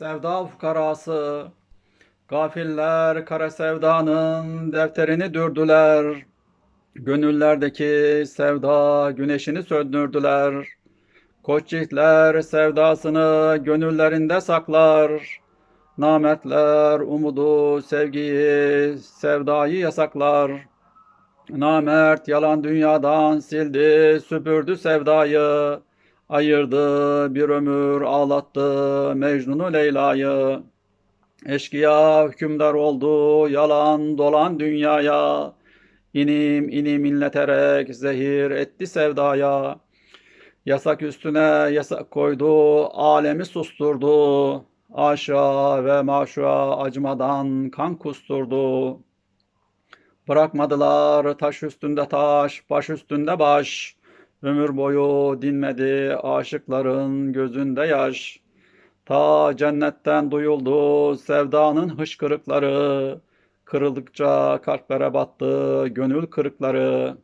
Sevda fukarası, gafiller kara sevdanın defterini dürdüler. Gönüllerdeki sevda güneşini söndürdüler. Koç sevdasını gönüllerinde saklar. Namertler umudu, sevgiyi, sevdayı yasaklar. Namert yalan dünyadan sildi, süpürdü sevdayı. Ayırdı bir ömür ağlattı Mecnun'u Leyla'yı. Eşkıya hükümdar oldu yalan dolan dünyaya. İnim inim inleterek zehir etti sevdaya. Yasak üstüne yasak koydu, alemi susturdu. Aşağı ve maşuğa acımadan kan kusturdu. Bırakmadılar taş üstünde taş, baş üstünde baş. Ömür boyu dinmedi aşıkların gözünde yaş. Ta cennetten duyuldu sevdanın hışkırıkları. Kırıldıkça kalplere battı gönül kırıkları.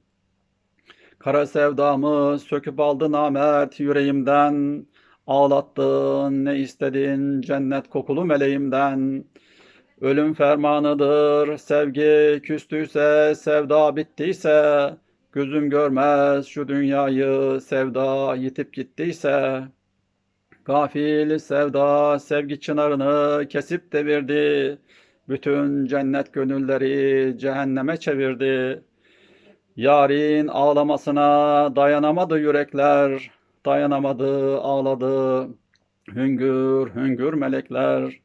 Kara sevdamı söküp aldı namert yüreğimden. Ağlattın ne istedin cennet kokulu meleğimden. Ölüm fermanıdır sevgi küstüyse sevda bittiyse. Gözüm görmez şu dünyayı sevda yitip gittiyse. Gafil sevda sevgi çınarını kesip devirdi. Bütün cennet gönülleri cehenneme çevirdi. Yarın ağlamasına dayanamadı yürekler. Dayanamadı ağladı. Hüngür hüngür melekler.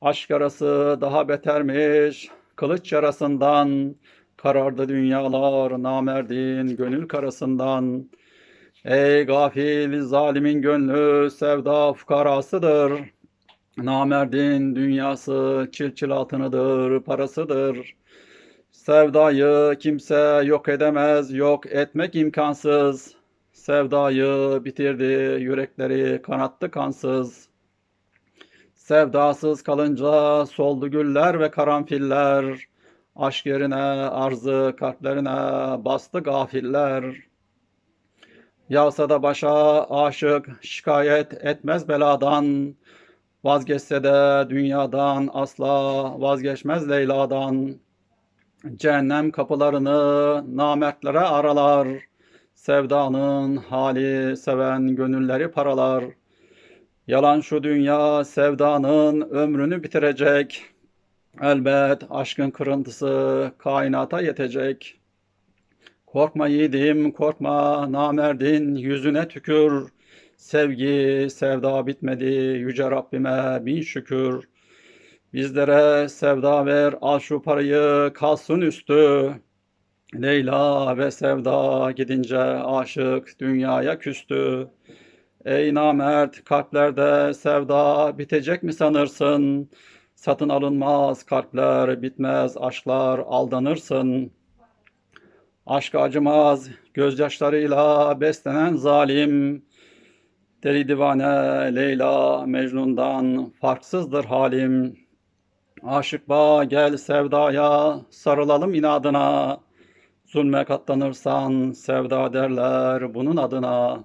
Aşk yarası daha betermiş. Kılıç yarasından. Karardı dünyalar namerdin gönül karasından. Ey gafil zalimin gönlü sevda fukarasıdır. Namerdin dünyası çil çil altınıdır, parasıdır. Sevdayı kimse yok edemez, yok etmek imkansız. Sevdayı bitirdi, yürekleri kanattı kansız. Sevdasız kalınca soldu güller ve karanfiller. Aşk yerine arzı kalplerine bastı gafiller. Yağsa da başa aşık şikayet etmez beladan. Vazgeçse de dünyadan asla vazgeçmez Leyla'dan. Cehennem kapılarını namertlere aralar. Sevdanın hali seven gönülleri paralar. Yalan şu dünya sevdanın ömrünü bitirecek. Elbet aşkın kırıntısı kainata yetecek. Korkma yiğidim korkma namerdin yüzüne tükür. Sevgi sevda bitmedi yüce Rabbime bin şükür. Bizlere sevda ver al şu parayı kalsın üstü. Leyla ve sevda gidince aşık dünyaya küstü. Ey namert kalplerde sevda bitecek mi sanırsın? Satın alınmaz kalpler bitmez aşklar aldanırsın. Aşk acımaz gözyaşlarıyla beslenen zalim. Deli divane Leyla Mecnun'dan farksızdır halim. Aşık bağ gel sevdaya sarılalım inadına. Zulme katlanırsan sevda derler bunun adına.